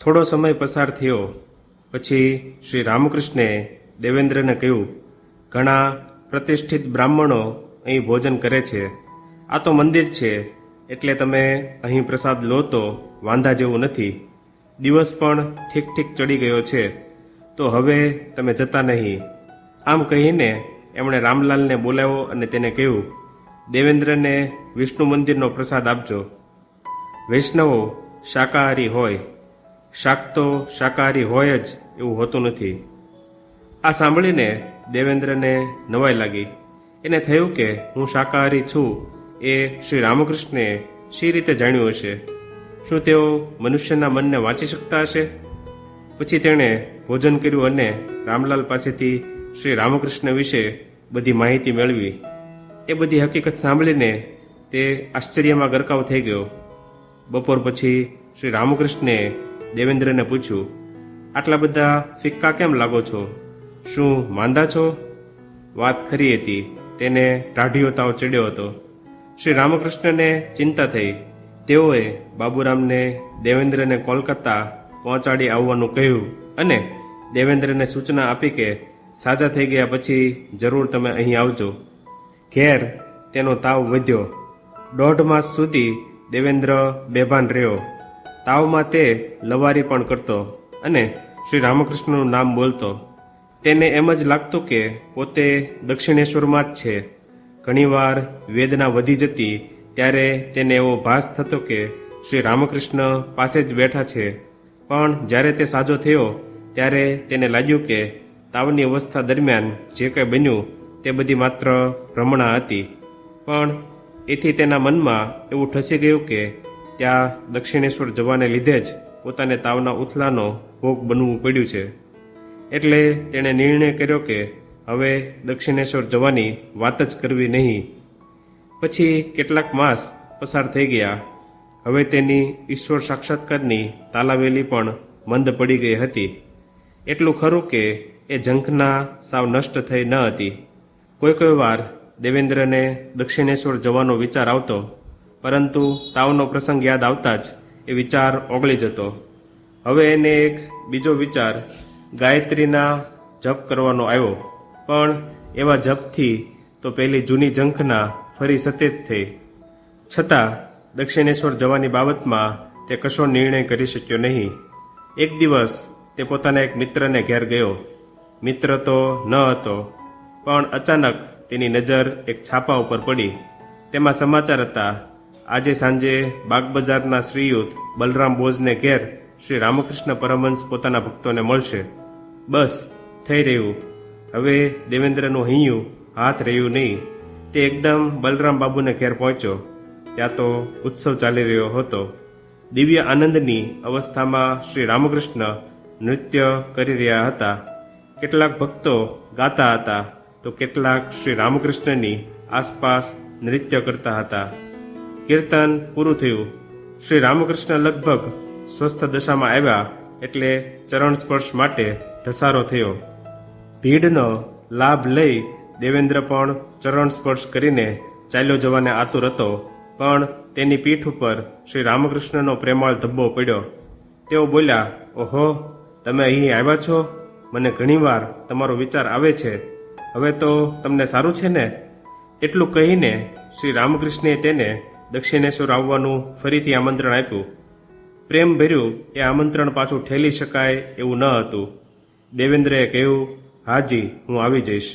થોડો સમય પસાર થયો, પછી શ્રી રામકૃષ્ણે દેવેન્દ્રને કહ્યું, ઘણા પ્રતિષ્ઠિત બ્રાહ્મણો અહીં ભોજન કરે છે. આ તો મંદિર છે, એટલે તમે અહીં પ્રસાદ લો તો વાંધા જેવું નથી. દિવસ પણ ઠીક ઠીક ચડી ગયો છે. તો હવે તમે જતા નહીં. આમ કહીને એમણે રામલાલને બોલાવ્યો અને તેને કહ્યું, દેવેન્દ્રને વિષ્ણુ મંદિરનો પ્રસાદ આપજો. વૈષ્ણવો શાકાહારી હોય શાક તો શાકાહારી હોય જ એવું હોતું નથી. આ સાંભળીને દેવેન્દ્રને નવાઈ લાગી. એને થયું કે હું શાકાહારી છું. એ શ્રી રામકૃષ્ણે શી રીતે જાણ્યું હશે? શું તેઓ મનુષ્યના મનને વાંચી શકતા હશે? પછી તેણે ભોજન કર્યું અને રામલાલ પાસેથી શ્રી રામકૃષ્ણ વિશે બધી માહિતી મેળવી. એ બધી હકીકત સાંભળીને તે આશ્ચર્યમાં ગરકાવ થઈ ગયો. બપોર પછી શ્રી રામકૃષ્ણે દેવેન્દ્રને પૂછ્યું, આટલા બધા ફિક્કા કેમ લાગો છો? શું માંદા છો? વાત ખરી હતી, તેને ટાઢીઓ તાવ ચડ્યો હતો. શ્રી રામકૃષ્ણને ચિંતા થઈ. તેઓએ બાબુરામને દેવેન્દ્રને કોલકાતા પહોંચાડી આવવાનું કહ્યું અને દેવેન્દ્રને સૂચના આપી કે સાજા થઈ ગયા પછી જરૂર તમે અહીં આવજો. ઘેર તેનો તાવ વધ્યો. દોઢ માસ સુધી દેવેન્દ્ર બેભાન રહ્યો. તાવમાં તે લવારી પણ કરતો અને શ્રી રામકૃષ્ણનું નામ બોલતો. તેને એમ જ લાગતું કે પોતે દક્ષિણેશ્વરમાં જ છે. ઘણીવાર વેદના વધી જતી ત્યારે તેને એવો ભાસ થતો કે શ્રી રામકૃષ્ણ પાસે જ બેઠા છે. પણ જ્યારે તે સાજો થયો, ત્યારે તેને લાગ્યું કે તાવની અવસ્થા દરમિયાન જે કંઈ બન્યું તે બધી માત્ર ભ્રમણા હતી. પણ એથી તેના મનમાં એવું ઠસી ગયું કે ત્યાં દક્ષિણેશ્વર જવાને લીધે જ પોતાને તાવના ઉથલાનો ભોગ બનવું પડ્યું છે. એટલે તેણે નિર્ણય કર્યો કે હવે દક્ષિણેશ્વર જવાની વાત જ કરવી નહીં. પછી કેટલાક માસ પસાર થઈ ગયા. હવે તેની ઈશ્વર સાક્ષાત્કારની તાલાવેલી પણ મંદ પડી ગઈ હતી. એટલું ખરું કે એ ઝંખના સાવ નષ્ટ થઈ ન હતી. કોઈ કોઈ વાર દેવેન્દ્રને દક્ષિણેશ્વર જવાનો વિચાર આવતો પરંતુ તાવનો પ્રસંગ યાદ આવતા જ એ વિચાર ઓગળી જતો. હવે એને એક બીજો વિચાર ગાયત્રીના જપ કરવાનો આવ્યો. પણ એવા જપથી તો પહેલી જૂની ઝંખના ફરી સતેજ થઈ. છતાં દક્ષિણેશ્વર જવાની બાબતમાં તે કશો નિર્ણય કરી શક્યો નહીં. એક દિવસ તે પોતાના એક મિત્રને ઘેર ગયો. મિત્ર તો ન હતો, પણ અચાનક તેની નજર એક છાપા ઉપર પડી. તેમાં સમાચાર હતા આજે સાંજે બાગબજારના શ્રીયુત બલરામ બોઝને ઘેર શ્રી રામકૃષ્ણ પરમહંસ પોતાના ભક્તોને મળશે. બસ, થઈ રહ્યું. હવે દેવેન્દ્રનું હૈયું હાથ રહ્યું નહીં. તે એકદમ બલરામ બાબુને ઘેર પહોંચ્યો. ત્યાં તો ઉત્સવ ચાલી રહ્યો હતો. દિવ્ય આનંદની અવસ્થામાં શ્રી રામકૃષ્ણ નૃત્ય કરી રહ્યા હતા. કેટલાક ભક્તો ગાતા હતા. તો કેટલાક શ્રી રામકૃષ્ણની આસપાસ નૃત્ય કરતા હતા. કીર્તન પૂરું થયું. શ્રી રામકૃષ્ણ લગભગ સ્વસ્થ દશામાં આવ્યા એટલે ચરણ સ્પર્શ માટે ધસારો થયો. ભીડનો લાભ લઈ દેવેન્દ્ર પણ ચરણ સ્પર્શ કરીને ચાલ્યો જવાને આતુર હતો, પણ તેની પીઠ ઉપર શ્રી રામકૃષ્ણનો પ્રેમાળ ધબ્બો પડ્યો. તેઓ બોલ્યા, ઓહો, તમે અહીં આવ્યા છો? મને ઘણીવાર તમારો વિચાર આવે છે. હવે તો તમને સારું છે ને? એટલું કહીને શ્રી રામકૃષ્ણે તેને દક્ષિણેશ્વર આવવાનું ફરીથી આમંત્રણ આપ્યું. પ્રેમ ભર્યું એ આમંત્રણ પાછું ઠેલી શકાય એવું ન હતું. દેવેન્દ્રએ કહ્યું, હાજી, હું આવી જઈશ.